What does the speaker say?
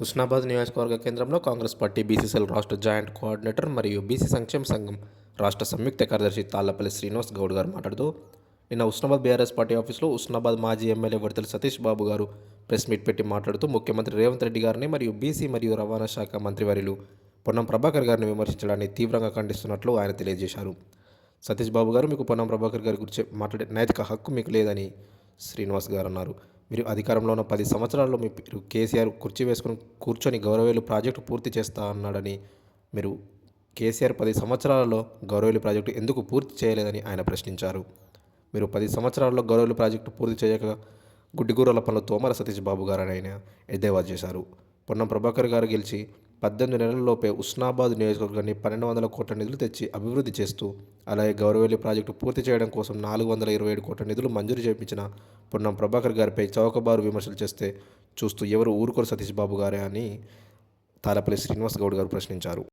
హుస్నాబాద్ నియోజకవర్గ కేంద్రంలో Congress party BCCL రాష్ట్ర జాయింట్ కోఆర్డినేటర్ మరియు బీసీ సంక్షేమ సంఘం రాష్ట్ర సంయుక్త కార్యదర్శి తాళ్ళపల్లి శ్రీనివాస్ గౌడ్ గారు మాట్లాడుతూ నిన్న ఉస్నాబాద్ బీఆర్ఎస్ పార్టీ ఆఫీసులో ఉస్నాబాద్ మాజీ ఎమ్మెల్యే విడతల సతీష్ బాబు గారు ప్రెస్ మీట్ పెట్టి మాట్లాడుతూ ముఖ్యమంత్రి రేవంత్ రెడ్డి గారిని మరియు బీసీ మరియు రవాణా శాఖ మంత్రివర్యులు పొన్నం ప్రభాకర్ గారిని విమర్శించడాన్ని తీవ్రంగా ఖండిస్తున్నట్లు ఆయన తెలియజేశారు. సతీష్ బాబు గారు మీకు పొన్నం ప్రభాకర్ గారి గురించి మాట్లాడే నైతిక హక్కు మీకు లేదని శ్రీనివాస్ గారు అన్నారు. మీరు అధికారంలో ఉన్న పది సంవత్సరాల్లో మీరు కేసీఆర్ కుర్చీ వేసుకుని కూర్చొని గౌరవేలు ప్రాజెక్టు పూర్తి చేస్తా అన్నాడని మీరు కేసీఆర్ పది సంవత్సరాలలో గౌరవేలు ప్రాజెక్టు ఎందుకు పూర్తి చేయలేదని ఆయన ప్రశ్నించారు. మీరు పది సంవత్సరాల్లో గౌరవేలు ప్రాజెక్టు పూర్తి చేయక గుడ్డిగూరల పనులు తోమర సతీష్ బాబు గారు అని ఆయన ఎద్దేవా చేశారు. పొన్నం ప్రభాకర్ గారు గెలిచి పద్దెనిమిది నెలల్లోపే ఉస్నాబాద్ నియోజకవర్గాన్ని పన్నెండు వందల కోట్ల నిధులు తెచ్చి అభివృద్ధి చేస్తూ అలాగే గౌరవెల్లి ప్రాజెక్టు పూర్తి చేయడం కోసం నాలుగు వందల ఇరవై ఏడు కోట్ల నిధులు మంజూరు చేయించిన పొన్నం ప్రభాకర్ గారిపై చౌకబారు విమర్శలు చేస్తే చూస్తూ ఎవరు ఊరుకోరు సతీష్ బాబు గారే అని తాలపల్లి శ్రీనివాస్ గౌడ్ గారు ప్రశ్నించారు.